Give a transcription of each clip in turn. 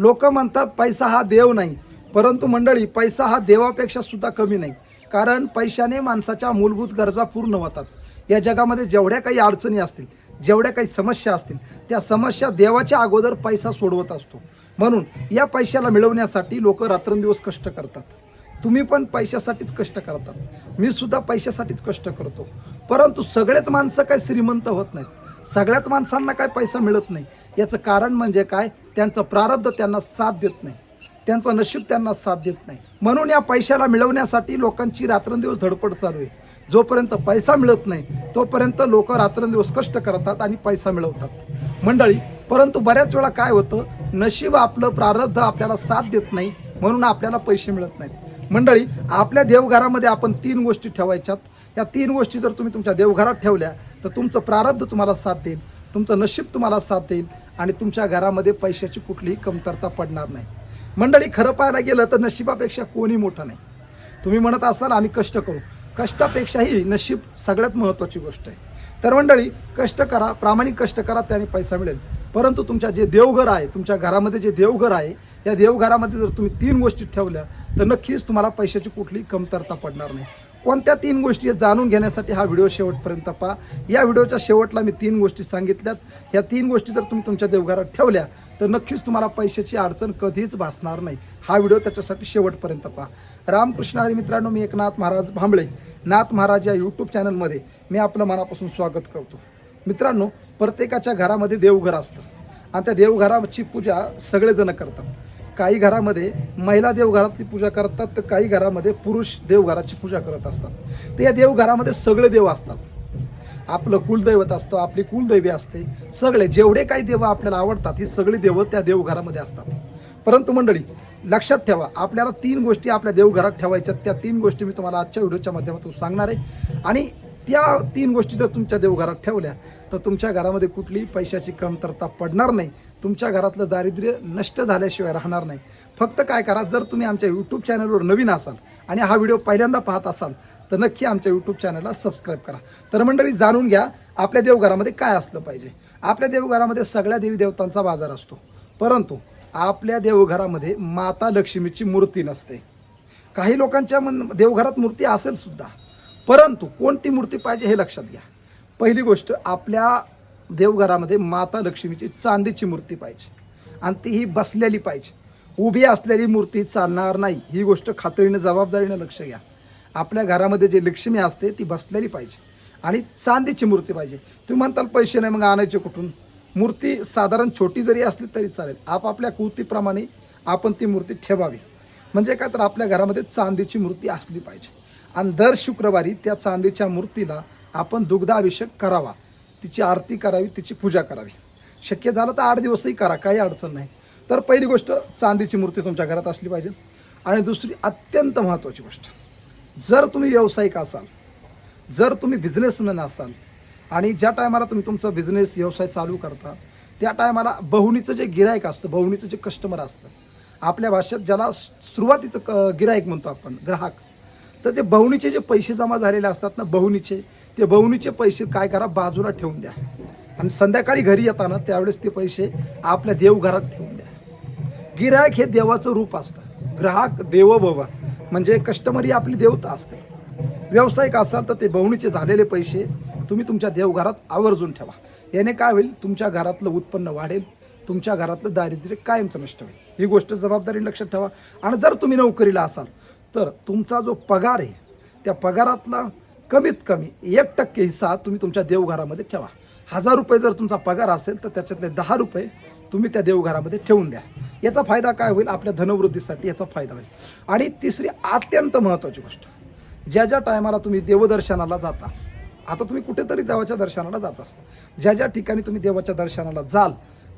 लोक म्हणतात पैसा हा देव नाही परंतु मंडळी पैसा हा देवापेक्षा सुद्धा कमी नाही कारण पैशाने माणसाच्या मूलभूत गरजा पूर्ण होतात. या जगामध्ये जेवढ्या काही अडचणी असतील जेवढ्या काही समस्या असतील त्या समस्या देवाच्या अगोदर पैसा सोडवत असतो. म्हणून या पैशाला मिळवण्यासाठी लोक रात्रंदिवस कष्ट करतात. तुम्ही पण पैशासाठीच कष्ट करतात. मी सुद्धा पैशासाठीच कष्ट करतो. परंतु सगळेच माणसं काही श्रीमंत होत नाहीत. सगळ्याच माणसांना काय पैसा मिळत नाही. याचं कारण म्हणजे काय? त्यांचं प्रारब्ध त्यांना साथ देत नाही. त्यांचं नशीब त्यांना साथ देत नाही. म्हणून या पैशाला मिळवण्यासाठी लोकांची रात्रंदिवस धडपड चालू आहे. जोपर्यंत पैसा मिळत नाही तोपर्यंत लोक रात्रंदिवस कष्ट करतात आणि पैसा मिळवतात. मंडळी परंतु बऱ्याच वेळा काय होतं? नशीब आपलं प्रारब्ध आपल्याला साथ देत नाही म्हणून आपल्याला पैसे मिळत नाहीत. मंडळी आपल्या देवघरामध्ये आपण तीन गोष्टी ठेवायच्यात. या तीन गोष्टी जर तुम्ही तुमच्या देवघरात ठेवल्या तर तुमचं प्रारब्ध तुम्हाला साथ देईल तुमचं नशीब तुम्हाला साथ देईल आणि तुमच्या घरामध्ये पैशाची कुठलीही कमतरता पडणार नाही. मंडळी खरं पाहायला गेलं तर नशिबापेक्षा कोणी मोठं नाही. तुम्ही म्हणत असाल आम्ही कष्ट करू. कष्टापेक्षाही नशीब सगळ्यात महत्त्वाची गोष्ट आहे. तर मंडळी कष्ट करा प्रामाणिक कष्ट करा त्याने पैसा मिळेल. परंतु तुमच्या जे देवघर आहे तुमच्या घरामध्ये जे देवघर आहे या देवघरामध्ये जर तुम्ही तीन गोष्टी ठेवल्या तर नक्कीच तुम्हाला पैशाची कुठली कमतरता पडणार नाही. कोणत्या तीन गोष्टी जाणून घेण्यासाठी हा व्हिडिओ शेवटपर्यंत पहा. या व्हिडिओच्या शेवटला मी तीन गोष्टी सांगितल्यात. या तीन गोष्टी जर तुम्ही तुमच्या देवघरात ठेवल्या तर नक्कीच तुम्हाला पैशाची अडचण कधीच भासणार नाही. हा व्हिडिओ त्याच्यासाठी शेवटपर्यंत पहा. रामकृष्ण हरी मित्रांनो मी एकनाथ महाराज भांबळे. नाथ महाराज या यूट्यूब चॅनलमध्ये मी आपलं मनापासून स्वागत करतो. मित्रांनो प्रत्येकाच्या घरामध्ये देवघर असतं. आणि त्या देवघराची पूजा सगळेजण करतात. काही घरामध्ये महिला देवघरातली पूजा करतात तर काही घरामध्ये पुरुष देवघराची पूजा करत असतात. तर या देवघरामध्ये सगळे देव असतात. आपलं कुलदैवत असतं आपली कुलदैवी असते. सगळे जेवढे काही देव आपल्याला आवडतात ही सगळी देवं त्या देवघरामध्ये असतात. परंतु मंडळी लक्षात ठेवा आपल्याला तीन गोष्टी आपल्या देवघरात ठेवायच्या त्या तीन गोष्टी मी तुम्हाला आजच्या व्हिडिओच्या माध्यमातून सांगणार आहे. आणि त्या तीन गोष्टी जर तुमच्या देवघरात ठेवल्या तर तुमच्या घरामध्ये कुठलीही पैशाची कमतरता पडणार नाही. तुमच्या घरातलं दारिद्र्य नष्ट झाल्याशिवाय राहणार नाही. फक्त काय करा जर तुम्ही आमच्या यूट्यूब चॅनलवर नवीन असाल आणि हा व्हिडिओ पहिल्यांदा पाहत असाल तर नक्की आमच्या यूट्यूब चॅनलला सबस्क्राईब करा. तर मंडळी जाणून घ्या आपल्या देवघरामध्ये काय असलं पाहिजे. आपल्या देवघरामध्ये सगळ्या देवी देवतांचा बाजार असतो. परंतु आपल्या देवघरामध्ये माता लक्ष्मीची मूर्ती नसते. काही लोकांच्या मन देवघरात मूर्ती असेल सुद्धा. परंतु कोणती मूर्ती पाहिजे हे लक्षात घ्या. पहिली गोष्ट आपल्या देवघरामध्ये माता लक्ष्मीची चांदीची मूर्ती पाहिजे. आणि ती ही बसलेली पाहिजे. उभी असलेली मूर्ती चालणार नाही. ही गोष्ट खात्रीनं जबाबदारीनं लक्ष घ्या. आपल्या घरामध्ये जी लक्ष्मी असते ती बसलेली पाहिजे. आणि चांदीची मूर्ती पाहिजे. तुम्ही म्हणताल पैसे नाही मग आणायचे कुठून? मूर्ती साधारण छोटी जरी असली तरी चालेल. आपापल्या कृतीप्रमाणे आपण ती मूर्ती ठेवावी. म्हणजे काय? तर आपल्या घरामध्ये चांदीची मूर्ती असली पाहिजे. आणि दर शुक्रवारी त्या चांदीच्या मूर्तीला आपण दुग्धाभिषेक करावा. तिची आरती करावी तिची पूजा करावी. शक्य झालं तर आठ दिवसही करा काही अडचण नाही. तर पहिली गोष्ट चांदीची मूर्ती तुमच्या घरात असली पाहिजे. आणि दुसरी अत्यंत महत्त्वाची गोष्ट जर तुम्ही व्यावसायिक असाल जर तुम्ही बिझनेसमॅन असाल आणि ज्या टायमाला तुम्ही तुमचा बिझनेस व्यवसाय चालू करता त्या टायमाला बहुणीचं जे गिरायक असतं बहुणीचं जे कस्टमर असतं आपल्या भाषेत ज्याला सुरुवातीचं क गिरायक म्हणतो आपण ग्राहक तर जे बहुणीचे जे पैसे जमा झालेले असतात ना बहुणीचे ते बहुणीचे पैसे काय करा बाजूला ठेवून द्या. आणि संध्याकाळी घरी येताना त्यावेळेस ते पैसे आपल्या देवघरात ठेवून द्या. गिरायक हे देवाचं रूप असतं. ग्राहक देवोभव म्हणजे कस्टमर ही आपली देवता असते. व्यावसायिक असाल तर ते बहुणीचे झालेले पैसे तुम्ही तुमच्या देवघरात आवर्जून ठेवा. याने काय होईल? तुमच्या घरातलं उत्पन्न वाढेल. तुमच्या घरातलं दारिद्र्य कायमचं नष्ट होईल. ही गोष्ट जबाबदारी लक्षात ठेवा. आणि जर तुम्ही नोकरीला असाल तर तुमचा जो पगार आहे त्या पगारातला कमीत कमी एक टक्के हिस्सा तुम्ही तुमच्या देवघरामध्ये ठेवा. हजार रुपये जर तुमचा पगार असेल तर त्याच्यातले दहा रुपये तुम्ही त्या देवघरामध्ये ठेवून द्या. याचा फायदा काय होईल? आपल्या धनवृद्धीसाठी याचा फायदा होईल. आणि तिसरी अत्यंत महत्त्वाची गोष्ट ज्या ज्या टायमाला तुम्ही देवदर्शनाला जाता आता तुम्ही कुठेतरी देवाच्या दर्शनाला जात असता. ज्या ज्या ठिकाणी तुम्ही देवाच्या दर्शनाला जाल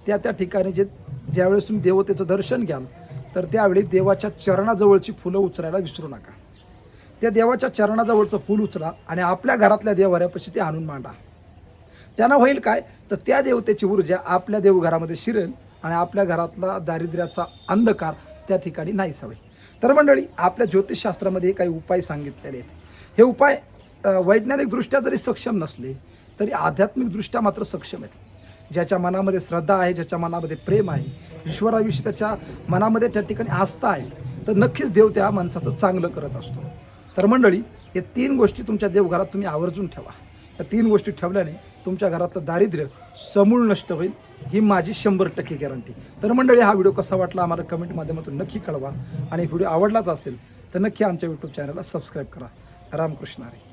त्या त्या ठिकाणी जे ज्यावेळेस तुम्ही देवतेचं दर्शन घ्याल तर त्यावेळी देवाच्या चरणाजवळची फुलं उचलायला विसरू नका. त्या देवाच्या चरणाजवळचं फूल उचला आणि आपल्या घरातल्या देवाऱ्यापाशी ते आणून मांडा. त्यांना होईल काय? तर त्या देवतेची ऊर्जा आपल्या देवघरामध्ये शिरेल आणि आपल्या घरातला दारिद्र्याचा अंधकार त्या ठिकाणी नाही होईल. तर मंडळी आपल्या ज्योतिषशास्त्रामध्ये काही उपाय सांगितलेले आहेत. हे उपाय वैज्ञानिकदृष्ट्या जरी सक्षम नसले तरी आध्यात्मिकदृष्ट्या मात्र सक्षम आहेत. ज्याच्या मनामध्ये श्रद्धा आहे ज्याच्या मनामध्ये प्रेम आहे ईश्वराविषयी त्याच्या मनामध्ये त्या ठिकाणी आस्था आहे तर नक्कीच देव त्या माणसाचं चांगलं करत असतो. तर मंडळी या तीन गोष्टी तुमच्या देवघरात तुम्ही आवर्जून ठेवा. या तीन गोष्टी ठेवल्याने तुमच्या घरातलं दारिद्र्य समूळ नष्ट होईल ही माझी शंभर टक्के गॅरंटी तर मंडळी हा व्हिडिओ कसा वाटला आम्हाला कमेंट माध्यमातून नक्की कळवा. आणि व्हिडिओ आवडलाच असेल तर नक्की आमच्या यूट्यूब चॅनलला सबस्क्राईब करा. रामकृष्ण हरी.